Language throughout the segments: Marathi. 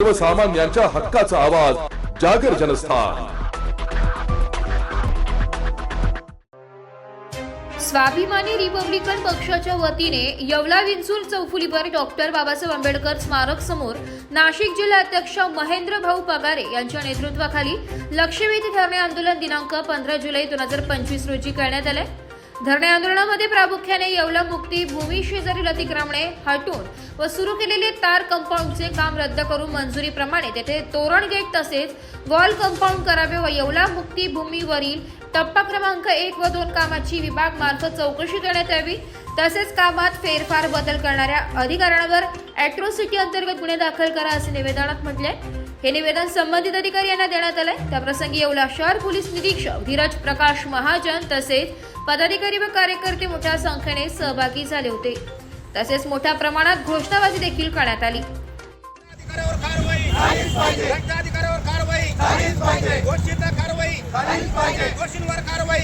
सर्वसामान्यांच्या हक्काचा आवाज जागर जनस्थान. स्वाभिमानी रिपब्लिकन पक्षाच्या वतीने येवला विंचूर चौफुलीवर डॉक्टर बाबासाहेब आंबेडकर स्मारक समोर नाशिक जिल्हा अध्यक्ष महेंद्र भाऊ पगारे यांच्या नेतृत्वाखाली लक्षवेधी धरणे आंदोलन दिनांक पंधरा जुलै दोन हजार पंचवीस रोजी करण्यात आले धरणे आंदोलनामध्ये प्रामुख्याने येवला मुक्ती भूमी शेजारील अतिक्रमणे हटून व सुरू केलेले तार कंपाऊंडचे काम रद्द करून मंजुरीप्रमाणे तेथे तोरण गेट तसेच वॉल कंपाऊंड करावे व येवला मुक्ती भूमीवरील टप्पा क्रमांक एक व दोन कामाची विभाग मार्फत चौकशी करण्यात यावी. तसेच कामात फेरफार बदल करणाऱ्या अधिकाऱ्यांवर अॅट्रॉसिटी अंतर्गत गुन्हे दाखल करा असे निवेदनात म्हटले हे निवेदन संबंधित अधिकारी यांना देण्यात आले त्याप्रसंगी येवला शहर पोलीस निरीक्षक धीरज प्रकाश महाजन तसेच पदाधिकारी व कार्यकर्ते मोठ्या संख्येने सहभागी झाले होते. तसेच मोठ्या प्रमाणात घोषणाबाजी देखील करण्यात आली. अधिकाऱ्यावर कारवाई. दोषींवर कारवाई.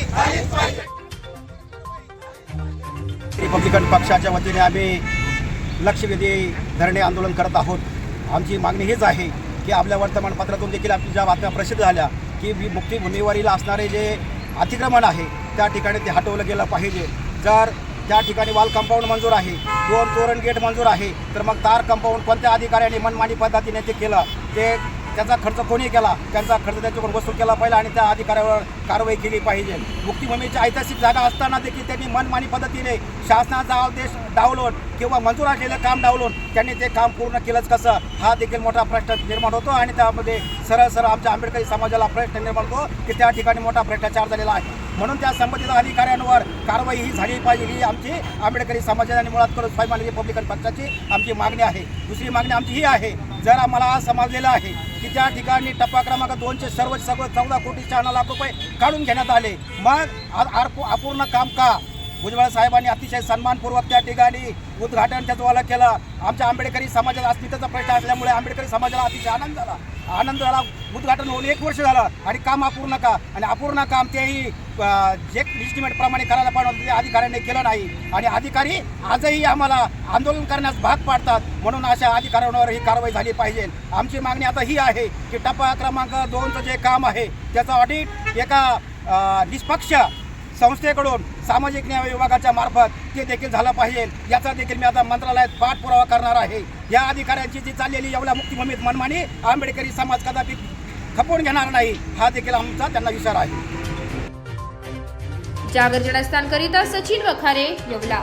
रिपब्लिकन पक्षाच्या वतीने आम्ही लक्षवेधी धरणे आंदोलन करत आहोत. आमची मागणी हीच आहे की आपल्या वर्तमानपत्रातून देखील आपल्या ज्या बातम्या प्रसिद्ध झाल्या की मुक्ती मुक्तीभूमीवरील असणारे जे अतिक्रमण आहे त्या ठिकाणी ते हटवलं गेलं पाहिजे. जर त्या ठिकाणी वाल कंपाऊंड मंजूर आहे दोन तोरण गेट मंजूर आहे तर मग तार कंपाऊंड कोणत्या अधिकाऱ्याने मनमानी पद्धतीने ते केलं ते त्याचा खर्च कोणी केला? त्यांचा खर्च त्यांच्याकडून वसूल केला पाहिजे आणि त्या अधिकाऱ्यावर कारवाई केली पाहिजे. मुक्तीभूमीची ऐतिहासिक जागा असताना देखील त्यांनी मनमानी पद्धतीने शासनाचा आदेश डावलून किंवा मंजूर असलेलं काम डावलून त्यांनी ते काम पूर्ण केलंच कसं? हा देखील मोठा प्रश्न निर्माण होतो आणि त्यामध्ये सरळ सरळ आमच्या आंबेडकरी समाजाला प्रश्न निर्माण होतो की त्या ठिकाणी मोठा भ्रष्टाचार झालेला आहे. म्हणून त्या संबंधित अधिकाऱ्यांवर कारवाई ही झाली पाहिजे ही आमची आंबेडकरी समाजाने आणि मुळात करून स्वाभिमानी रिपब्लिकन पक्षाची आमची मागणी आहे. दुसरी मागणी आमची ही आहे जर आम्हाला आज समजलेलं आहे की त्या ठिकाणी टप्पा क्रमांक दोनशे सर्व सगळं चौदा कोटी शहाण्णव लाख रुपये काढून घेण्यात आले मग आ- अपूर्ण काम का? भुजबळ साहेबांनी अतिशय सन्मानपूर्वक त्या ठिकाणी उद्घाटन त्याचवाला केलं. आमच्या आंबेडकरी समाजाचा अस्मितेचा प्रश्न असल्यामुळे आंबेडकरी समाजाला अतिशय आनंद झाला. आनंद झाला. उद्घाटन होऊन एक वर्ष झालं आणि काम अपूर्ण का? आणि अपूर्ण काम तेही जे लिस्टिमेट प्रमाणे करायला पाहिजे ते अधिकाऱ्यांनी केलं नाही. आणि अधिकारी आजही आम्हाला आंदोलन करण्यास भाग पाडतात. म्हणून अशा अधिकाऱ्यांवर ही कारवाई झाली पाहिजे. आमची मागणी आता ही आहे की टप्पा क्रमांक दोनचं जे काम आहे त्याचं ऑडिट एका निष्पक्ष संस्थेकडून सामाजिक न्याय विभागाच्या मार्फत ते देखील झालं पाहिजे. याचा देखील मी आता मंत्रालयात पाठपुरावा करणार आहे. या अधिकाऱ्यांची जी चाललेली एवढ्या मुक्तिभूमीत मनमानी आंबेडकरी समाज कदापि खपवून घेणार नाही हा देखील आमचा त्यांना विचार आहे. जागर जनस्थानकरिता सचिन वखारे येवला.